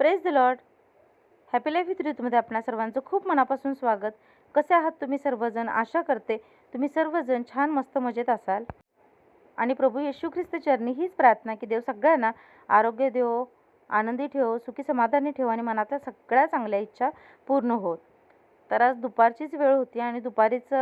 Praise the Lord happy life with ऋतूमध्ये आपणा सर्वांचं खूप मनापासून स्वागत. कसे आहात तुम्ही सर्वजण? आशा करते तुम्ही सर्वजण छान मस्त मजेत असाल. आणि प्रभू येशू ख्रिस्त चरणी हीच प्रार्थना की देव सगळ्यांना आरोग्य देव आनंदी ठेव सुखी समाधानी ठेव आणि मनातल्या सगळ्या चांगल्या इच्छा पूर्ण होत. तर आज दुपारचीच वेळ होती आणि दुपारीच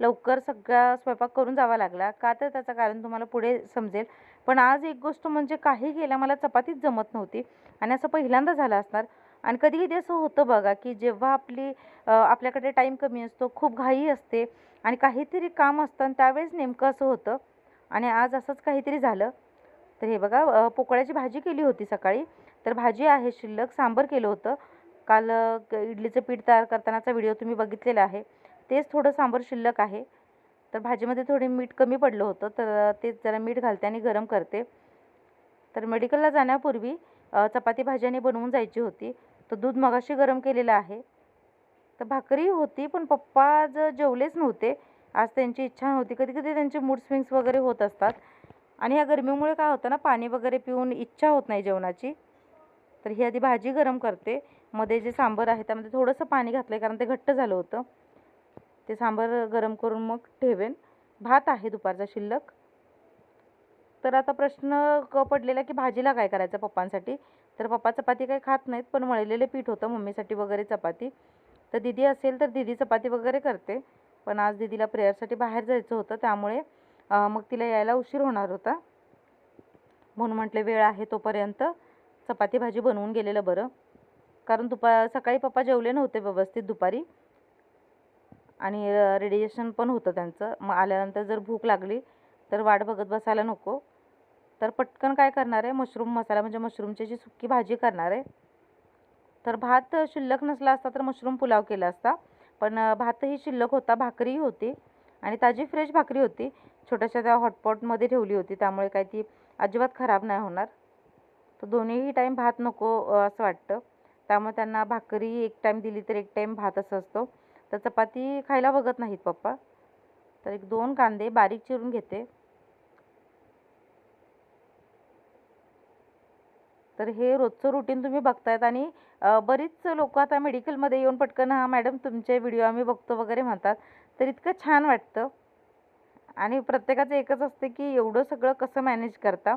लवकर सगळा स्वयंपाक करून जावा लागला. का तर त्याचं कारण तुम्हाला पुढे समजेल. पण आज एक गोष्ट म्हणजे काही केल्या मला चपातीच जमत नव्हती आणि असं पहिल्यांदा झालं असणार. आणि कधी कधी असं होतं बघा की जेव्हा आपली आपल्याकडे टाईम कमी असतो खूप घाई असते आणि काहीतरी काम असतं आणि त्यावेळेस नेमकं असं होतं आणि आज असंच काहीतरी झालं. तर हे बघा पोकळ्याची भाजी केली होती सकाळी. तर भाजी आहे शिल्लक सांबर केलं होतं. काल इडलीचं पीठ तयार करतानाचा व्हिडिओ तुम्ही बघितलेला आहे. तेच थोडं सांबर शिल्लक आहे. तर भाजीमध्ये थोडे मीठ कमी पडलं होतं तर ते तेच जरा मीठ घालते आणि गरम करते. तर मेडिकलला जाण्यापूर्वी चपाती भाजी आणि बनवून जायची होती. तर दूध मगाशी गरम केलेलं आहे. तर भाकरी होती पण पप्पा जर जेवलेच नव्हते. आज त्यांची इच्छा नव्हती. कधी कधी त्यांचे मूड स्विंग्स वगैरे होत असतात. आणि ह्या गरमीमुळे काय होतं ना पाणी वगैरे पिऊन इच्छा होत नाही जेवणाची. तर ही आधी भाजी गरम करते. मध्ये जे सांबर आहे त्यामध्ये थोडंसं पाणी घातलं आहे कारण ते घट्ट झालं होतं. ते सांबार गरम करून मग ठेवेन. भात आहे दुपारचा शिल्लक. तर आता प्रश्न क पडलेला की भाजीला काय करायचं पप्पांसाठी? तर पप्पा चपाती काही खात नाहीत पण मळलेलं पीठ होतं मम्मीसाठी वगैरे चपाती. तर दिदी असेल तर दिदी चपाती वगैरे करते. पण आज दिदीला प्रेयरसाठी बाहेर जायचं होतं त्यामुळे मग तिला यायला उशीर होणार होता. म्हणून म्हटले वेळ आहे तोपर्यंत चपाती भाजी बनवून गेलेलं बरं. कारण दुपा सकाळी पप्पा जेवले नव्हते व्यवस्थित दुपारी. आणि रेडिएशन पण होतं त्यांचं. मग आल्यानंतर जर भूक लागली तर वाट बघत बसायला नको. तर पटकन काय करणार आहे मशरूम मसाला म्हणजे मशरूमची जी सुक्की भाजी करणार आहे तर भात शिल्लक नसला असता तर मशरूम पुलाव केला असता. पण भातही शिल्लक होता भाकरीही होती. आणि ताजी फ्रेश भाकरी होती. छोट्याशा त्या हॉटपॉटमध्ये ठेवली होती. त्यामुळे काय ती अजिबात खराब नाही होणार. तर दोन्हीही टाईम भात नको असं वाटतं. त्यामुळे त्यांना भाकरी एक टाईम दिली तर एक टाईम भात असं असतो. तर चपाती खायला बघत नाहीत पप्पा. तर एक दोन कांदे बारीक चिरून घेते. तर हे रोजचं रुटीन तुम्ही बघतायत आणि बरीच लोक आता मेडिकलमध्ये येऊन पटकन हा मॅडम तुमचे व्हिडिओ आम्ही बघतो वगैरे म्हणतात. तर इतकं छान वाटतं. आणि प्रत्येकाचं एकच असते की एवढं सगळं कसं मॅनेज करता.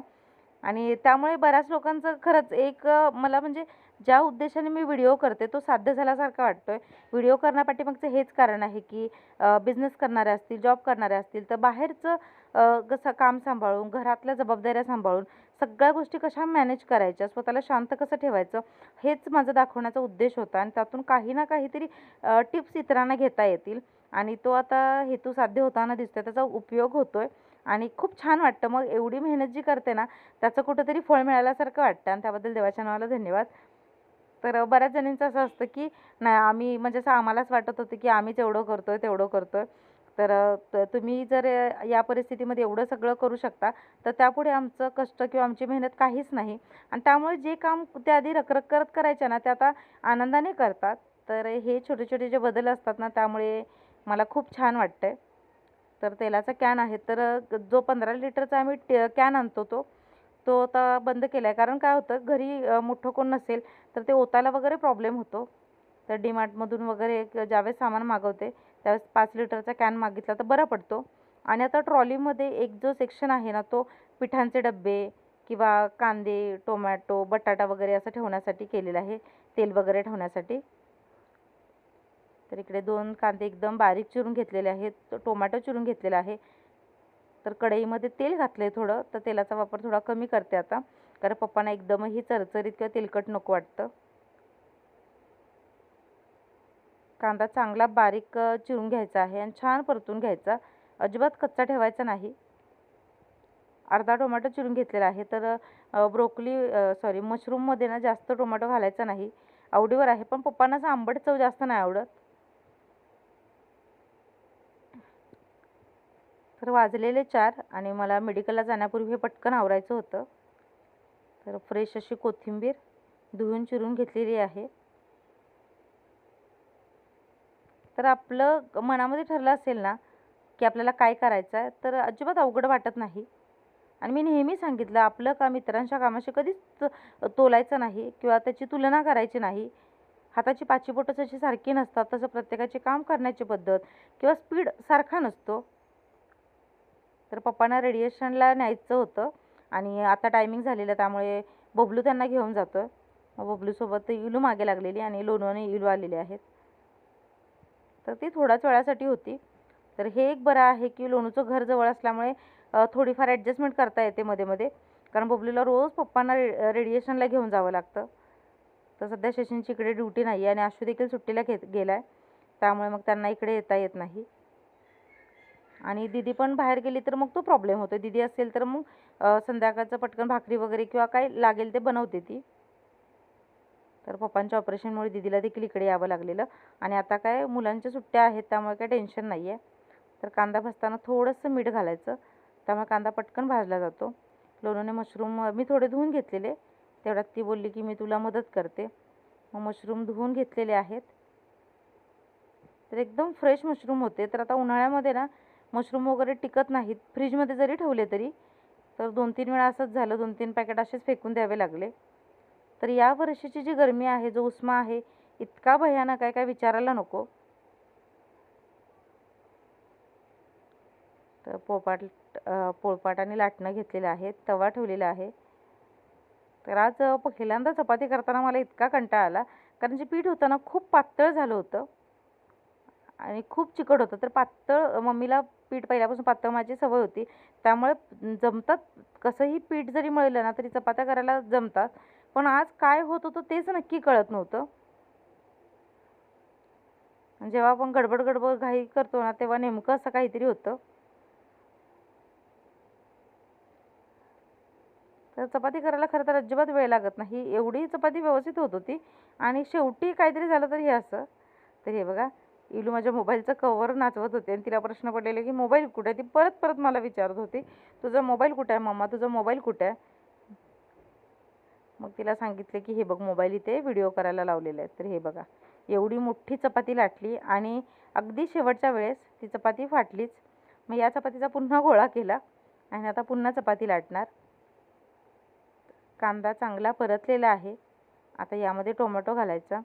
आणि त्यामुळे बऱ्याच लोकांचं खरंच एक मला म्हणजे ज्या उद्देशाने मी व्हिडिओ करते तो साध्य झाल्यासारखा वाटतो आहे व्हिडिओ करण्यापाठीमागचं हेच कारण आहे की बिझनेस करणारे असतील जॉब करणारे असतील तर बाहेरचं कसं काम सांभाळून घरातल्या जबाबदाऱ्या सांभाळून सगळ्या गोष्टी कशा मॅनेज करायच्या स्वतःला शांत कसं ठेवायचं हेच माझं दाखवण्याचा उद्देश होता. आणि त्यातून काही ना काहीतरी टिप्स इतरांना घेता येतील. आणि तो आता हेतू साध्य होताना दिसतोय त्याचा उपयोग होतोय. आणि खूप छान वाटतं. मग एवढी मेहनत जी करते ना त्याचं कुठंतरी फळ मिळाल्यासारखं वाटतं. आणि त्याबद्दल देवाच्या नावाला धन्यवाद. तर बऱ्याच जणींचं असं असतं की नाही आम्ही म्हणजे असं आम्हालाच वाटत होतं की आम्हीच एवढं आहे तेवढं करतोय. तर त- तुम्ही जर या परिस्थितीमध्ये एवढं सगळं करू शकता तर त्यापुढे आमचं कष्ट किंवा आमची मेहनत काहीच नाही. आणि त्यामुळे जे काम ते आधी रखरख करत करायचे ना ते आता आनंदाने करतात. तर हे छोटे छोटे जे बदल असतात ना त्यामुळे मला खूप छान वाटतं आहे तर तेलाचा कॅन आहे तर जो पंधरा लिटरचा आम्ही टे कॅन आणतो तो तो आता बंद केला आहे कारण काय होतं घरी मोठं कोण नसेल तर ते ओतायला वगैरे प्रॉब्लेम होतो. तर डीमार्टमधून वगैरे एक ज्यावेळेस सामान मागवते त्यावेळेस पाच लिटरचा कॅन मागितला तर बरा पडतो. आणि आता ट्रॉलीमध्ये एक जो सेक्शन आहे ना तो पिठांचे डब्बे किंवा कांदे टोमॅटो बटाटा वगैरे असं ठेवण्यासाठी केलेलं आहे तेल वगैरे ठेवण्यासाठी. तर इकडे दोन कांदे एकदम बारीक चिरून घेतलेले आहेत टोमॅटो चिरून घेतलेला आहे. तर कढईमध्ये तेल घातलं आहे थोडं तर तेलाचा वापर थोडा कमी करते आता. कारण पप्पांना एकदमही चरचरीत किंवा तेलकट नको वाटतं. कांदा चांगला बारीक चिरून घ्यायचा आहे आणि छान परतून घ्यायचा. अजिबात कच्चा ठेवायचा नाही. अर्धा टोमॅटो चिरून घेतलेला आहे. तर ब्रोकली सॉरी मशरूममध्ये ना जास्त टोमॅटो घालायचा नाही. आवडीवर आहे. पण पप्पांना असं आंबट चव जास्त नाही आवडत. तर वाजलेले चार आणि मला मेडिकलला जाण्यापूर्वी हे पटकन आवरायचं होतं. तर फ्रेश अशी कोथिंबीर धुवून चिरून घेतलेली आहे. तर आपलं मनामध्ये ठरलं असेल ना की आपल्याला काय करायचं आहे तर अजिबात अवघड वाटत नाही. आणि मी नेहमी सांगितलं आपलं काम इतरांच्या कामाशी कधीच तोलायचं नाही किंवा त्याची तुलना करायची नाही. हाताची पाचीबोटं जशी सारखी नसतात तसं प्रत्येकाचे काम करण्याची पद्धत किंवा स्पीड सारखा नसतो. तर पप्पांना रेडिएशनला न्यायचं होतं. आणि आता टायमिंग झालेलं त्यामुळे बबलू त्यांना घेऊन जातो मग बबलूसोबत इलू मागे लागलेली आणि लोणवणे इलू आलेले आहेत. तर ती थोड्याच वेळासाठी होती. तर हे एक बरं आहे की लोणूचं घर जवळ असल्यामुळे थोडीफार ॲडजस्टमेंट करता येते मध्ये मध्ये. कारण बबलूला रोज पप्पांना रे रेडिएशनला घेऊन जावं लागतं. तर सध्या शशींची इकडे ड्युटी नाही आहे आणि आशू देखील सुट्टीला घेत गेला आहे त्यामुळे मग त्यांना इकडे येता येत नाही. आणि दिदी पण बाहेर गेली तर मग तो प्रॉब्लेम होतो. दिदी असेल तर मग संध्याकाळचं पटकन भाकरी वगैरे किंवा काय लागेल ते बनवते ती. तर पप्पांच्या ऑपरेशनमुळे दिदीला देखील इकडे यावं लागलेलं. आणि आता काय मुलांच्या सुट्ट्या आहेत त्यामुळे काय टेन्शन नाही आहे तर कांदा भाजताना थोडंसं मीठ घालायचं. त्यामुळे कांदा पटकन भाजला जातो. लोणोने मशरूम मी थोडे धुवून घेतलेले. तेवढ्यात ती बोलली की मी तुला मदत करते. मग मशरूम धुवून घेतलेले आहेत. तर एकदम फ्रेश मशरूम होते. तर आता उन्हाळ्यामध्ये ना मशरूम वगैरे टिकत नाहीत. फ्रीजमध्ये जरी ठेवले तरी तर दोन तीन वेळा असंच झालं. दोन तीन पॅकेट असेच फेकून द्यावे लागले. तर या वर्षीची जी गरमी आहे जो उष्मा आहे इतका भयानक आहे काय विचारायला नको. तर पोळपाट पोळपाट आणि लाटणं घेतलेलं आहे तवा ठेवलेला आहे. तर आज पहिल्यांदा चपाती करताना मला इतका कंटाळा आला. कारण जे पीठ होतं ना खूप पातळ झालं होतं. आणि खूप चिकट होतं. तर पातळ मम्मीला पीठ पहिल्यापासून पातळ माझी सवय होती. त्यामुळे जमतात. कसंही पीठ जरी मळलं ना तरी चपात्या करायला जमतात. पण आज काय होत होतं तेच नक्की कळत नव्हतं. जेव्हा आपण गडबड गडबड घाई करतो ना तेव्हा नेमकं असं काहीतरी होतं. तर चपाती करायला खरं तर अजिबात वेळ लागत नाही. एवढी चपाती व्यवस्थित होत होती. आणि शेवटी काहीतरी झालं तर हे असं. तर हे बघा. इलू माझ्या मोबाईलचं कवर नाचवत होते आणि तिला प्रश्न पडलेले की मोबाईल कुठे? आहे ती परत परत मला विचारत होती तुझा मोबाईल कुठे आहे मम्मा? तुझा मोबाईल कुठे आहे? मग तिला सांगितले की हे बघ मोबाईल इथे व्हिडिओ करायला लावलेला आहे तर हे बघा एवढी मोठी चपाती लाटली आणि अगदी शेवटच्या वेळेस ती चपाती फाटलीच. मग या चपातीचा पुन्हा गोळा केला आणि आता पुन्हा चपाती लाटणार. कांदा चांगला परतलेला आहे. आता यामध्ये टोमॅटो घालायचा.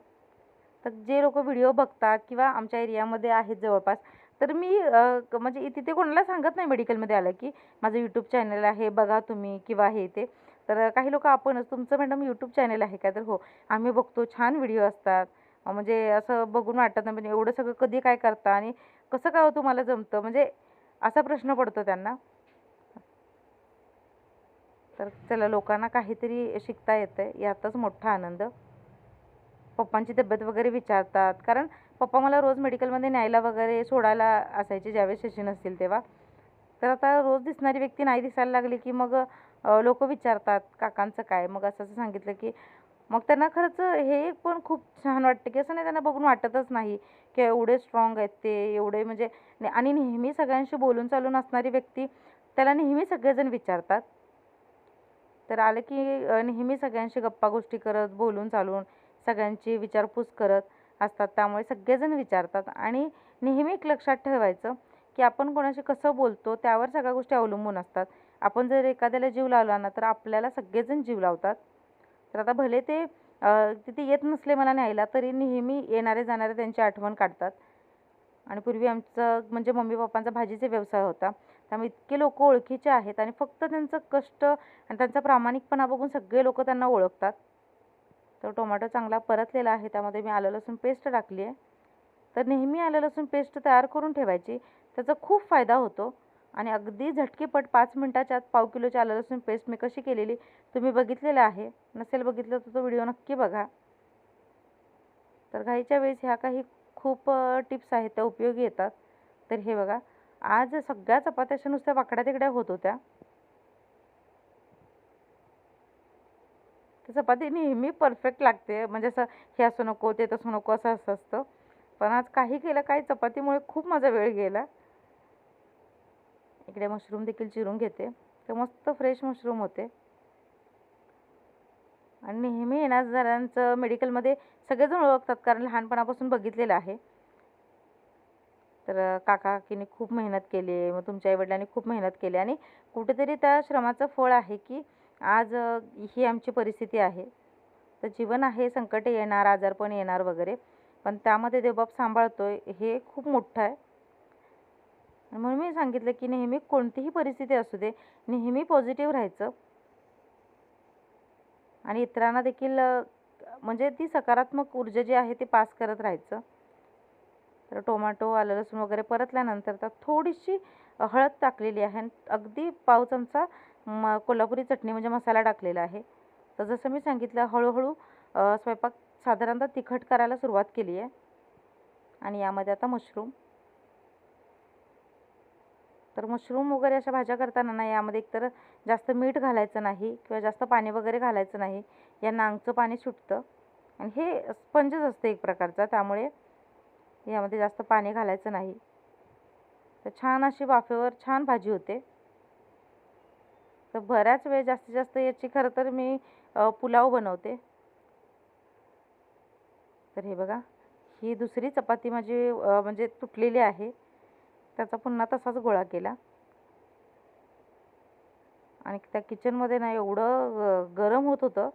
तर जे लोक व्हिडिओ बघतात किंवा आमच्या एरियामध्ये आहेत जवळपास तर मी म्हणजे तिथे कोणाला सांगत नाही मेडिकलमध्ये आलं की माझं यूट्यूब चॅनल आहे बघा तुम्ही किंवा हे ते. तर काही लोक आपणच तुमचं मॅडम यूट्यूब चॅनल आहे का? तर हो आम्ही बघतो छान व्हिडिओ असतात. म्हणजे असं बघून वाटत नाही म्हणजे एवढं सगळं कधी काय करता आणि कसं काय हो तुम्हाला जमतं? म्हणजे असा प्रश्न पडतो त्यांना. तर चला लोकांना काहीतरी शिकता येतं यातच मोठा आनंद. पप्पांची तब्येत वगैरे विचारतात. कारण पप्पा मला रोज मेडिकलमध्ये न्यायला वगैरे सोडायला असायचे ज्यावेळेस सेशन नसतील तेव्हा. तर आता रोज दिसणारी व्यक्ती नाही दिसायला लागली की मग लोक विचारतात काकांचं काय? मग असं असं सांगितलं की मग त्यांना खरंच हे पण खूप छान वाटतं की असं नाही त्यांना बघून वाटतच नाही की एवढे स्ट्रॉंग आहेत ते एवढे म्हणजे आणि नेहमी सगळ्यांशी बोलून चालून असणारी व्यक्ती त्याला नेहमी सगळेजण विचारतात. तर आलं की नेहमी सगळ्यांशी गप्पा गोष्टी करत बोलून चालून सगळ्यांची विचारपूस करत असतात. त्यामुळे सगळेजण विचारतात आणि नेहमी एक लक्षात ठेवायचं की आपण कोणाशी कसं बोलतो त्यावर सगळ्या गोष्टी अवलंबून असतात. आपण जर एखाद्याला जीव लावला ना तर आपल्याला सगळेजण जीव लावतात. तर आता भले ते तिथे येत नसले मला न्यायला तरी नेहमी येणारे जाणारे त्यांची आठवण काढतात. आणि पूर्वी आमचं म्हणजे मम्मी पप्पांचा भाजीचा व्यवसाय होता. त्यामुळे इतके लोक ओळखीचे आहेत आणि फक्त त्यांचं कष्ट आणि त्यांचा प्रामाणिकपणा बघून सगळे लोक त्यांना ओळखतात. तर टोमॅटो चांगला परतलेला आहे त्यामध्ये मी आलं लसूण पेस्ट टाकली आहे. तर नेहमी आलं लसूण पेस्ट तयार करून ठेवायची त्याचा खूप फायदा होतो. आणि अगदी झटकेपट पाच मिनटाच्या आत पाव किलोची आलं लसूण पेस्ट मी कशी केलेली तुम्ही बघितलेलं आहे. नसेल बघितलं तर तो व्हिडिओ नक्की बघा. तर घाईच्या वेळेस ह्या काही खूप टिप्स आहेत त्या उपयोगी येतात. तर हे बघा आज सगळ्या चपात्याच्या नुसत्या वाकड्या तिकड्या होत होत्या. तर चपाती नेहमी परफेक्ट लागते. म्हणजे असं हे असं नको ते तसं नको असं असं असतं. पण आज काही केलं काही चपातीमुळे खूप माझा वेळ गेला. इकडे मशरूम देखील चिरून घेते. तर मस्त फ्रेश मशरूम होते. आणि नेहमी येणाऱ्यांचं मेडिकलमध्ये सगळेजण ओळखतात कारण लहानपणापासून बघितलेलं आहे. तर काका काकीने खूप मेहनत केली आहे मग तुमच्या आईवडिलांनी खूप मेहनत केली. आणि कुठेतरी त्या श्रमाचं फळ आहे की आज ही आमची परिस्थिती आहे. तर जीवन आहे संकटे येणार आजारपण येणार वगैरे. पण त्यामध्ये देवबाप सांभाळतोय हे खूप मोठं आहे. म्हणून मी सांगितलं की नेहमी कोणतीही परिस्थिती असू दे नेहमी पॉझिटिव्ह राहायचं. आणि इतरांना देखील म्हणजे ती सकारात्मक ऊर्जा जी आहे ती पास करत राहायचं. तर टोमॅटो आलं लसूण वगैरे परतल्यानंतर त्यात थोडीशी हळद टाकलेली आहे. आणि अगदी पाव चमचा म कोल्हापुरी चटणी म्हणजे मसाला टाकलेला आहे. तर जसं मी सांगितलं हळूहळू स्वयंपाक साधारणतः तिखट करायला सुरुवात केली आहे. आणि यामध्ये आता मशरूम. तर मशरूम वगैरे अशा भाज्या करताना ना यामध्ये एकतर जास्त मीठ घालायचं नाही किंवा जास्त पाणी वगैरे घालायचं नाही. या नांगचं पाणी सुटतं. आणि हे स्पंजच असतं एक प्रकारचा त्यामुळे यामध्ये जास्त पाणी घालायचं नाही. तर छान अशी वाफेवर छान भाजी होते. तर बऱ्याच वेळ जास्तीत जास्त याची खरं तर मी पुलाव बनवते. तर हे बघा ही दुसरी चपाती माझी म्हणजे तुटलेली आहे. त्याचा पुन्हा तसाच गोळा केला. आणि त्या किचनमध्ये ना एवढं गरम होत होतं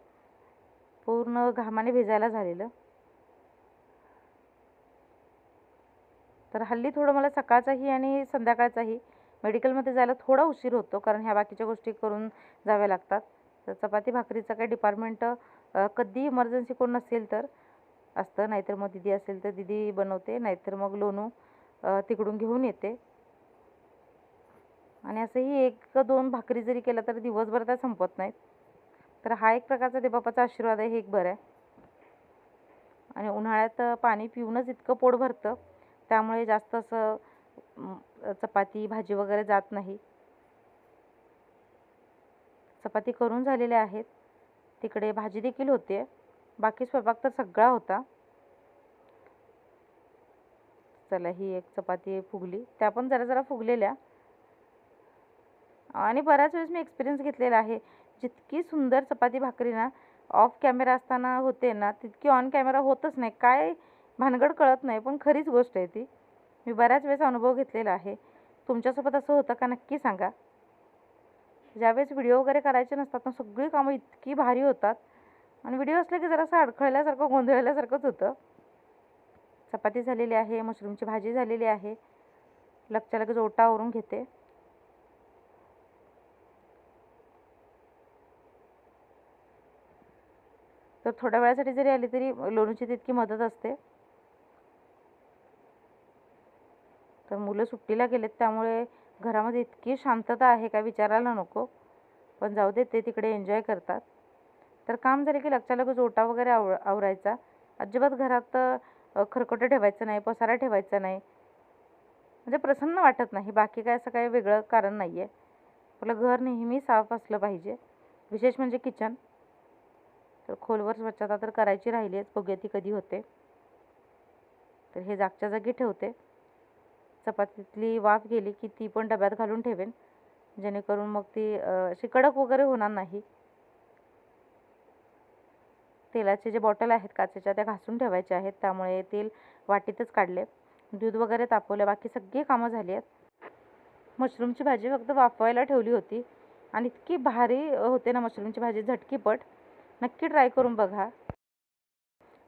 पूर्ण घामाने भिजायला झालेलं. तर हल्ली थोडं मला सकाळचाही आणि संध्याकाळचाही मेडिकलमध्ये जायला थोडा उशीर होतो कारण ह्या बाकीच्या गोष्टी करून जाव्या लागतात. तर चपाती भाकरीचं काही डिपार्टमेंट कधी इमर्जन्सी कोण नसेल तर असतं. नाहीतर मग दिदी असेल तर दिदी बनवते नाहीतर मग लोणू तिकडून घेऊन येते. आणि असंही एक दोन भाकरी जरी केलं तर दिवसभर त्या संपत नाहीत. तर हा एक प्रकारचा देवबापाचा आशीर्वाद आहे हे एक बरं आहे. आणि उन्हाळ्यात पाणी पिऊनच इतकं पोट भरतं. त्यामुळे जास्त असं चपाती भाजी वगैरे जात नाही. चपाती करून झालेल्या आहेत. तिकडे भाजी देखील होते. बाकी स्वयंपाक तर सगळा होता. चला ही एक चपाती फुगली. त्या पण जरा जरा फुगलेल्या. आणि बऱ्याच वेळेस मी एक्सपिरियन्स घेतलेला आहे. जितकी सुंदर चपाती भाकरी ना ऑफ कॅमेरा असताना होते ना तितकी ऑन कॅमेरा होतच नाही. काय भानगड कळत नाही पण खरीच गोष्ट आहे ती. मी बऱ्याच वेळेस अनुभव घेतलेला आहे. तुमच्यासोबत असं होतं का नक्की सांगा. ज्यावेळेस व्हिडिओ वगैरे करायचे नसतात ना सगळी कामं इतकी भारी होतात. आणि व्हिडिओ असले की जरासं अडखळल्यासारखं गोंधळल्यासारखंच होतं. चपाती झालेली आहे मशरूमची भाजी झालेली आहे. लगच्या लगेच ओटावरून घेते. तर थोड्या वेळासाठी जरी आली तरी लोणूची तितकी मदत असते. तर मुलं सुट्टीला गेलेत त्यामुळे घरामध्ये इतकी शांतता आहे काय विचारायला नको. पण जाऊ दे ते तिकडे एन्जॉय करतात. तर काम झालं की लगच्या लगेच ओटा वगैरे आव आवरायचा. अजिबात घरात खरकटं ठेवायचं नाही पसारा ठेवायचा नाही. म्हणजे प्रसन्न वाटत नाही. बाकी काय असं काही वेगळं कारण नाही आहे आपलं घर नेहमी साफ असलं पाहिजे. विशेष म्हणजे किचन तर खोलवर स्वच्छता तर करायची राहिली आहे बघूया ती कधी होते. तर हे जागच्या जागी ठेवते. चपातीतली वाफ गेली की ती पण डब्यात घालून ठेवेन. जेणेकरून मग ती अशी कडक वगैरे होणार नाही. तेलाचे जे बॉटल आहेत काचेच्या त्या घासून ठेवायच्या आहेत. त्यामुळे तेल वाटीतच काढले. दूध वगैरे तापवलं. बाकी सगळी कामं झाली आहेत. मशरूमची भाजी फक्त वाफवायला ठेवली होती. आणि इतकी भारी होते ना मशरूमची भाजी. झटकीपट. नक्की ट्राय करून बघा.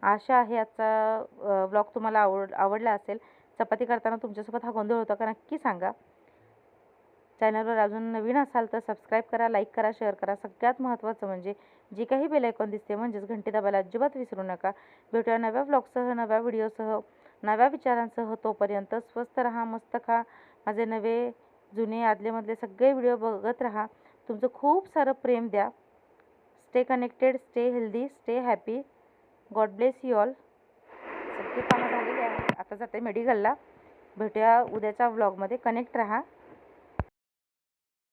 आशा आहे आजचा ब्लॉग तुम्हाला आवड आवडला असेल. चपाती करताना तुमच्यासोबत हा गोंधळ होता का नक्की सांगा. चॅनलवर अजून नवीन असाल तर सबस्क्राईब करा लाईक करा शेअर करा. सगळ्यात महत्त्वाचं म्हणजे जी काही बेलायकॉन दिसते म्हणजेच घंटी दाबायला अजिबात विसरू नका. भेटूया नव्या ब्लॉगसह नव्या व्हिडिओसह नव्या विचारांसह. तोपर्यंत स्वस्त राहा मस्त खा. माझे नवे जुने आदलेमधले सगळे व्हिडिओ बघत राहा. तुमचं खूप सारं प्रेम द्या. Stay connected stay healthy stay happy God bless you all सगळी कामं झालेली आता जाते मेडिकलला भेटूया उद्याच्या व्लॉगमध्ये कनेक्ट राहा.